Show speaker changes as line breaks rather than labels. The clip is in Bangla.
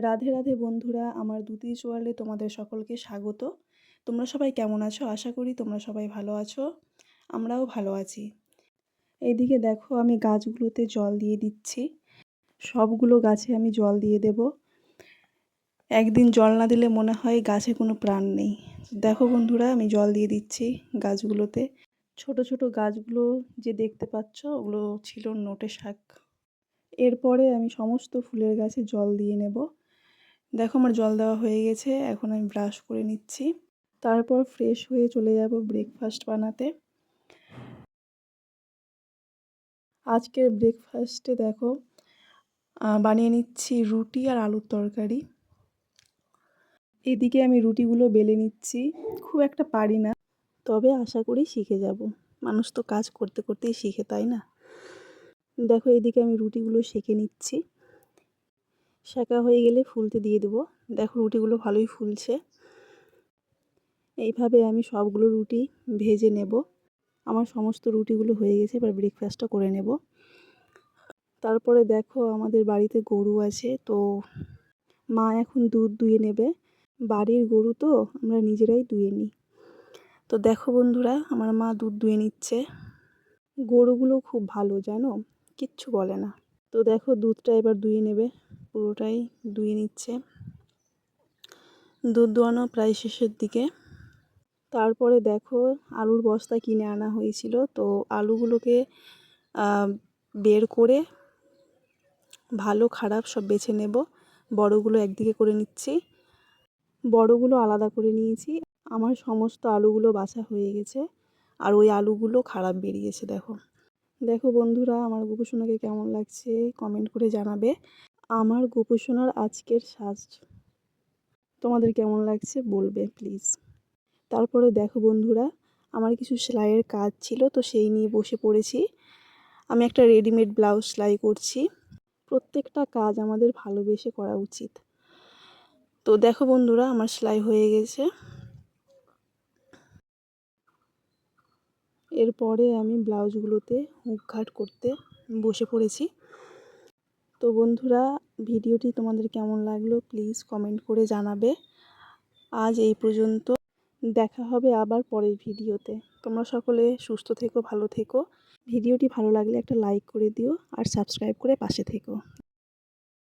রাধে রাধে বন্ধুরা, আমার দুতি চোয়ালে তোমাদের সকলকে স্বাগত। তোমরা সবাই কেমন আছো? আশা করি তোমরা সবাই ভালো আছো। আমরাও ভালো আছি। এইদিকে দেখো, আমি গাছগুলোতে জল দিয়ে দিচ্ছি। সবগুলো গাছে আমি জল দিয়ে দেব। একদিন জল না দিলে মনে হয় গাছে কোনো প্রাণ নেই। দেখো বন্ধুরা, আমি জল দিয়ে দিচ্ছি গাছগুলোতে। ছোট ছোট গাছগুলো যে দেখতে পাচ্ছ, ওগুলো ছিল নোটে শাক। এরপরে আমি সমস্ত ফুলের গাছে জল দিয়ে নেব। দেখো আমার জল দেওয়া হয়ে গেছে, এখন আমি ব্রাশ করে নিচ্ছি। তারপর ফ্রেশ হয়ে চলে যাব ব্রেকফাস্ট বানাতে। আজকের ব্রেকফাস্টে দেখো বানিয়ে নিচ্ছি রুটি আর আলুর তরকারি। এদিকে আমি রুটিগুলো বেলে নিচ্ছি, খুব একটা পারি না, তবে আশা করি শিখে যাব। মানুষ তো কাজ করতে করতেই শিখে, তাই না? দেখো এদিকে আমি রুটিগুলো সেঁকে নিচ্ছি। সেঁকা হয়ে গেলে ফুলতে দিয়ে দেবো। দেখো রুটিগুলো ভালোই ফুলছে। এইভাবে আমি সবগুলো রুটি ভেজে নেব। আমার সমস্ত রুটিগুলো হয়ে গেছে, এবার ব্রেকফাস্টটা করে নেব। তারপরে দেখো আমাদের বাড়িতে গরু আছে, তো মা এখন দুধ দুয়ে নেবে। বাড়ির গরু তো আমরা নিজেরাই দুয়ে নিই। তো দেখো বন্ধুরা, আমার মা দুধ দুয়ে নিচ্ছে। গরুগুলো খুব ভালো, জানো? কিচ্ছু বলে না। তো দেখো দুধটা এবার দুয়ে নেবে। পুরোটাই দুয়ে নিচ্ছে। দুধ দোয়ানো প্রায় শেষের দিকে। তারপরে দেখো আলুর বস্তা কিনে আনা হয়েছিল। তো আলুগুলোকে বের করে ভালো, খারাপ সব বেছে নেব। বড়গুলো একদিকে করে নিচ্ছি। বড়গুলো আলাদা করে নিয়েছি। আমার সমস্ত আলুগুলো বাছা হয়ে গেছে। আর ওই আলুগুলো খারাপ বেরিয়েছে, দেখো। দেখো বন্ধুরা, আমার গোপুসোনাকে কেমন লাগছে কমেন্ট করে জানাবে। আমার গোপুসোনার আজকের সাজ তোমাদের কেমন লাগছে বলবে প্লিজ তারপরে দেখো বন্ধুরা, আমার কিছু সেলাইয়ের কাজ ছিল, তো সেই নিয়ে বসে পড়েছি। আমি একটা রেডিমেড ব্লাউজ সেলাই করছি। প্রত্যেকটা কাজ আমাদের ভালোবেসে করা উচিত। তো দেখো বন্ধুরা, আমার সেলাই হয়ে গেছে। এরপরে আমি ব্লাউজগুলোতে হুক ঘাট করতে বসে পড়েছি। তো বন্ধুরা, ভিডিওটি তোমাদের কেমন লাগল প্লিজ কমেন্ট করে জানাবে। আজ এই পর্যন্ত, দেখা হবে আবার পরের ভিডিওতে। তোমরা সকলে সুস্থ থেকো, ভালো থেকো। ভিডিওটি ভালো লাগলে একটা লাইক করে দিও আর সাবস্ক্রাইব করে পাশে থেকো।